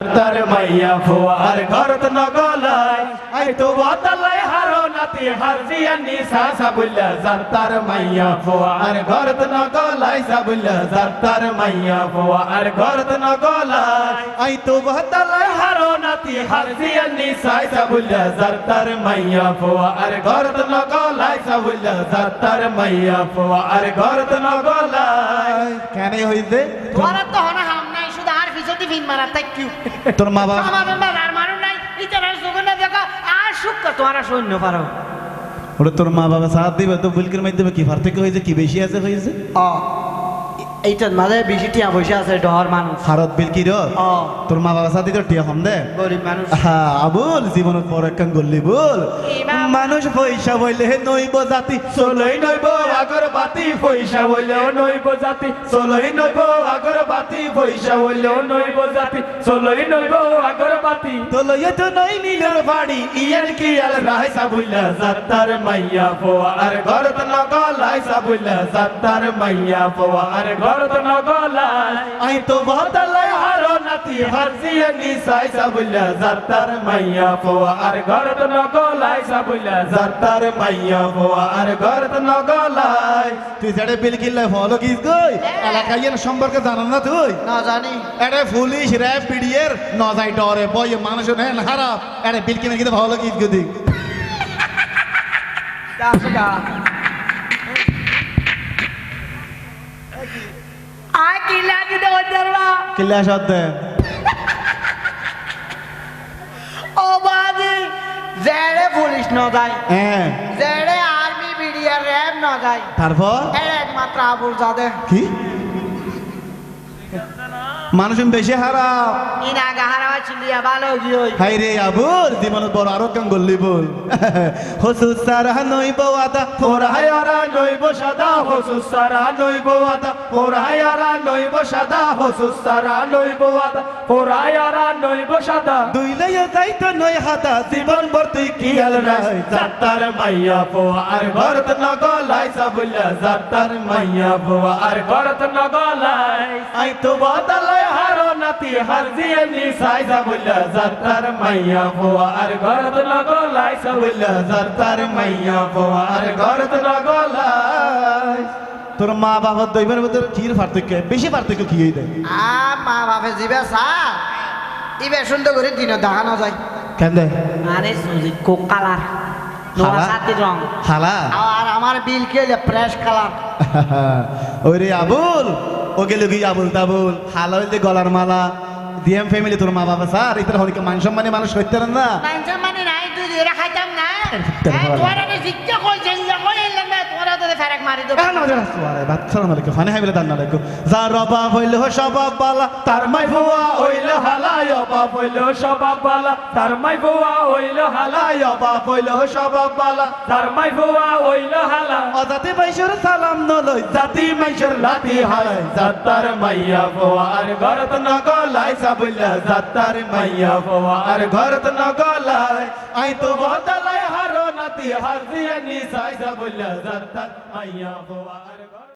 তার মাইয়া ফোয়ার ঘরত নগলাই আই তো বদলাই হারো নাতি হারজিয়া নিসা সাবুল্লা জাতার মাইয়া ফোয়ার ঘরত নগলাই সাবুল্লা জাতার মাইয়া ফোয়ার ঘরত নগলাই আই তো বদলাই হারো নাতি হারজিয়া নিসা সাবুল্লা জাতার মাইয়া ফোয়ার ঘরত নগলাই সাবুল্লা জাতার মাইয়া ফোয়ার ঘরত নগলাই কেন হইছে? তোমার তো হনা আর পিছতে ফিন মারা তাই কিউ তোর মা বাবা আমার বাবা আর মারু নাই ইতারা সুগন্ধ দেখা আর সুখ তোমারা সৈন্য পারো ওটা তোর মা বাবা সাথ দিবে তো বুলকের মাধ্যমে কি পার্থক্য হয়েছে কি বেশি আছে হয়েছে ও এইটার মাঝে বেশি টিয়া বসে আছে ডহর মানুষ ভারত বিলকির ও তোর মা বাবা সাথে তো টিয়া হম দে। গরিব মানুষ হ্যাঁ আবুল জীবনত বড় একখান গল্লি বল। মানুষ পয়সা বইলে নইব জাতি। চলই নইব আগর বাতি পয়সা বইলেও নইব জাতি। চলই নইব আগর বাতি পয়সা বইলেও নইব জাতি। চলই নইব আগর বাতি। চলই তো নই নীলের বাড়ি ইয়ার কি আল রাই সাবুল্লা জাতার মাইয়া পোয়া আর ঘরত নগলাই সাবুল্লা জাতার মাইয়া পোয়া আর ঘরত নগলাই আই তো বদলাই হারো নাতি হারজিয়া নিসাই সাবুল্লা জাতার মাইয়া পোয়া আর ঘরত নগলাই সাবুল্লা জাতার মাইয়া পোয়া আর ঘরত নগলাই তুই যেটা বিল কিনলে ফলো কিস গই এলাকায় এর সম্পর্কে জানো না তুই? না জানি। এরে পুলিশ র্যাব পিডিএর ন যাই ডরে বই মানুষ নেন হারাপ। এরে বিল কিনে কিন্তু ভালো কিস গদি আয় লাগি দে ওদেরবা কিল্লা সদ্দে ও বাদি জেড়ে পুলিশ ন যায়। হ্যাঁ জেড়ে আর্মি বিডিআর র্যাব ন যায়। তারপর? একমাত্র আবুল জাদে। কি? মানুষ বেশি হারাপ ইনা গাহারা চিলিয়া ভালো গিয়ে হাই রে আবুর জীবনত বড় আরও কাম গল্লি বল। হসুস সারা নইব আদা ফোরাহায়ারা নইব সাদা। হসুস সারা নইব আদা ফোরাহায়ারা নইব সাদা। হসুস সারা নইব আদা ফোরাহায়ারা নইব সাদা। দুইলাই যাইতো নই হাদা জীবন ভর তুই কি আল রাই জাতার মাইয়া পোয়া আর ঘরত নগলাই সাবুল্লা। জাতার মাইয়া পোয়া আর ঘরত নগলাই। আই তো বদলাই হারো নাতি জাতার মাইয়া আর জাতার মাইয়া আর তোর মা বাবা দইবের মধ্যে কির পার্থক্য? বেশি পার্থক্য কি হই দেয় আ মা বাপে জিবে সা ইবে সুন্দর করে দিন দেখানো যায়। কেন দেয় আরে সুজি কোক কালার। হালা? আর আমার বিল খেলে ফ্রেশ কালার ওরে আবুল! ও গেল কি আবুল তাবুল। হালা হইলে গলার মালা। দিএম ফ্যামিলি তোর মা বাবা স্যার ইতার হনিকে মান সম্মানে মানুষ হইতে পারেন না। মানুষ মানে নাই তুই এরা খাইতাম না। তোর হ্যাঁ, বাবা। তোমার আমি শিক্ষা কইছে কই এলাম না তোমার তো ফেরাক মারি দেব। কেন আমাদের আসওয়ারে বাচ্চারা মালিক ফানে হাইলে দান না লাগো যা রবা হইল সবাব বালা তার মাই বুয়া হইল হালাই অবাব হইল সবাব বালা। তার মাই বুয়া হইল হালাই অবাব হইল সবাব বালা। তার মাই বুয়া হইল হালা। অজাতি মাইশর সালাম নলই জাতি মাইশর লাতি হালাই জাতার মাইয়া বুয়া আর নগলাই সাবুল্লা জাতার মাইয়া বুয়া আর ঘরত নগলাই আই তো বদলাই হারো নাতি হার দিয়া নিসাই সাবুল্লা জাতার মাইয়া বুয়া আর ঘরত